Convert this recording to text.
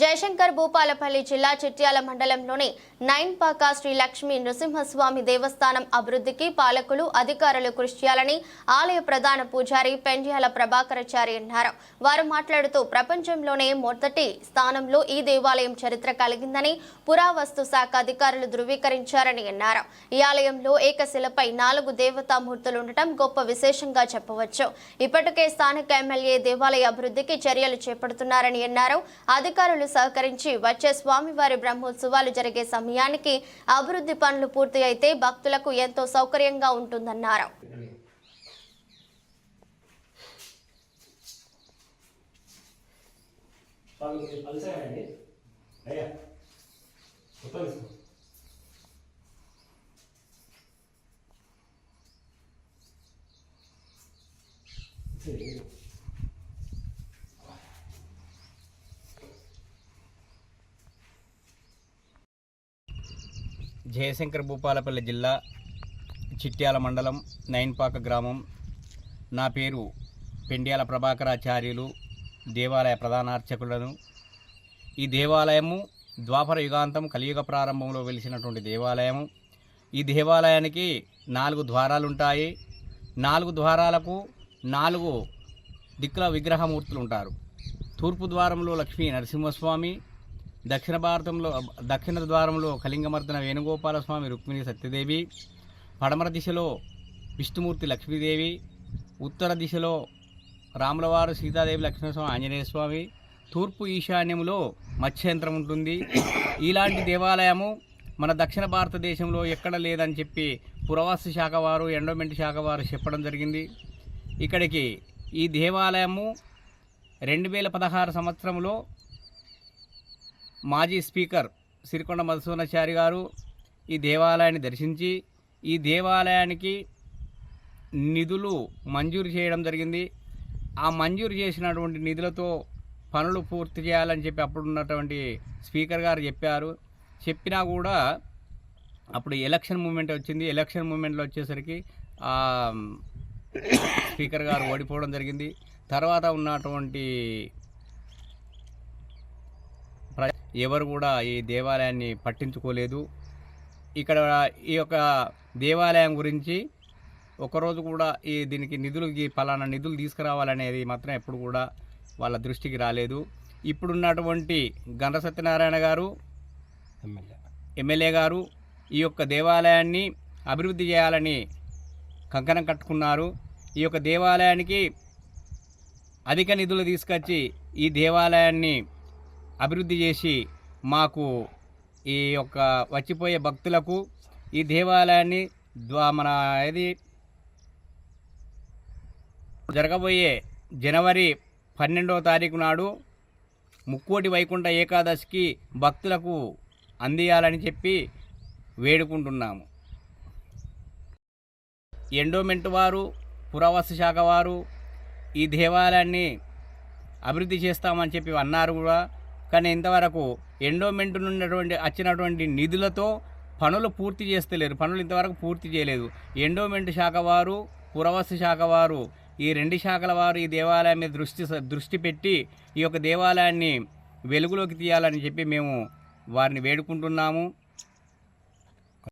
జయశంకర్ భూపాలపల్లి జిల్లా చిట్యాల మండలంలోని నైన్పాక శ్రీ లక్ష్మీ నృసింహస్వామి దేవస్థానం అభివృద్ధికి పాలకులు అధికారులు కృషి చేయాలని ఆలయ ప్రధాన పూజారి పెండ్యాల ప్రభాకరాచారి అన్నారు. వారు మాట్లాడుతూ ప్రపంచంలోనే మొదటి స్థానంలో ఈ దేవాలయం చరిత్ర కలిగిందని పురావస్తు శాఖ అధికారులు ధృవీకరించారని అన్నారు. ఈ ఆలయంలో ఏకశిలపై నాలుగు దేవతామూర్తులు ఉండటం గొప్ప విశేషంగా చెప్పవచ్చు. ఇప్పటికే స్థానిక ఎమ్మెల్యే దేవాలయ అభివృద్ధికి చర్యలు చేపడుతున్నారని అన్నారు. అధికారులు సహకరించి వచ్చే స్వామివారి బ్రహ్మోత్సవాలు జరిగే సమయానికి అభివృద్ధి పనులు పూర్తి అయితే భక్తులకు ఎంతో సౌకర్యంగా ఉంటుందన్నారు. అయ్యా జయశంకర్ భూపాలపల్లి జిల్లా చిట్యాల మండలం నైన్పాక గ్రామం. నా పేరు పెండ్యాల ప్రభాకరాచార్యులు దేవాలయ ప్రధానార్చకులను. ఈ దేవాలయము ద్వాపర యుగాంతం కలియుగ ప్రారంభంలో వెలిసినటువంటి దేవాలయము. ఈ దేవాలయానికి నాలుగు ద్వారాలు ఉంటాయి నాలుగు ద్వారాలకు నాలుగు దిక్కుల విగ్రహమూర్తులు ఉంటారు తూర్పు ద్వారంలో లక్ష్మీ నరసింహస్వామి దక్షిణ భారతంలో దక్షిణ ద్వారంలో కళింగమర్దన వేణుగోపాల స్వామి రుక్మిణి సత్యదేవి. పడమర దిశలో విష్ణుమూర్తి లక్ష్మీదేవి. ఉత్తర దిశలో రాములవారు సీతాదేవి లక్ష్మీస్వామి ఆంజనేయ స్వామి తూర్పు ఈశాన్యంలో మత్స్యంత్రం ఉంటుంది. ఇలాంటి దేవాలయము మన దక్షిణ భారతదేశంలో ఎక్కడ లేదని చెప్పి పురవాస్తు శాఖ వారు ఎండోమెంట్ శాఖ వారు చెప్పడం జరిగింది. ఇక్కడికి ఈ దేవాలయము రెండు వేల పదహారు సంవత్సరంలో మాజీ స్పీకర్ సిరికొండ మధుసూనాచారి గారు ఈ దేవాలయాన్ని దర్శించి ఈ దేవాలయానికి నిధులు మంజూరు చేయడం జరిగింది. ఆ మంజూరు చేసినటువంటి నిధులతో పనులు పూర్తి చేయాలని చెప్పి అప్పుడు ఉన్నటువంటి స్పీకర్ గారు చెప్పారు. చెప్పినా కూడా అప్పుడు ఎలక్షన్ మూమెంట్ వచ్చింది. ఎలక్షన్ మూమెంట్లో వచ్చేసరికి స్పీకర్ గారు ఓడిపోవడం జరిగింది. తర్వాత ఉన్నటువంటి ప్ర- ఎవరు కూడా ఈ దేవాలయాన్ని పట్టించుకోలేదు. ఇక్కడ ఈ యొక్క దేవాలయం గురించి ఒకరోజు కూడా ఈ దీనికి నిధులు ఈ పలానా నిధులు తీసుకురావాలనేది మాత్రం ఎప్పుడు కూడా వాళ్ళ దృష్టికి రాలేదు. ఇప్పుడున్నటువంటి గంట సత్యనారాయణ గారు ఎమ్మెల్యే గారు ఈ యొక్క దేవాలయాన్ని అభివృద్ధి చేయాలని కంకణం కట్టుకున్నారు. ఈ యొక్క దేవాలయానికి అధిక నిధులు తీసుకొచ్చి ఈ దేవాలయాన్ని అభివృద్ధి చేసి మాకు ఈ యొక్క వచ్చిపోయే భక్తులకు ఈ దేవాలయాన్ని ద్వా మన ఇది జరగబోయే జనవరి పన్నెండవ తారీఖు నాడు ముక్కోటి వైకుంఠ ఏకాదశికి భక్తులకు అందియాలని చెప్పి వేడుకుంటున్నాము. ఎండోమెంట్ వారు పురావస్తు శాఖ వారు ఈ దేవాలయాన్ని అభివృద్ధి చేస్తామని చెప్పి అన్నారు కూడా కానీ ఇంతవరకు ఎండోమెంట్ నుండి వచ్చినటువంటి నిధులతో పనులు పూర్తి చేస్తలేరు. పనులు ఇంతవరకు పూర్తి చేయలేదు. ఎండోమెంట్ శాఖ వారు పురవస్తు శాఖ వారు ఈ రెండు శాఖల వారు ఈ దేవాలయం మీద దృష్టి దృష్టి పెట్టి ఈ యొక్క దేవాలయాన్ని వెలుగులోకి తీయాలని చెప్పి మేము వారిని వేడుకుంటున్నాము.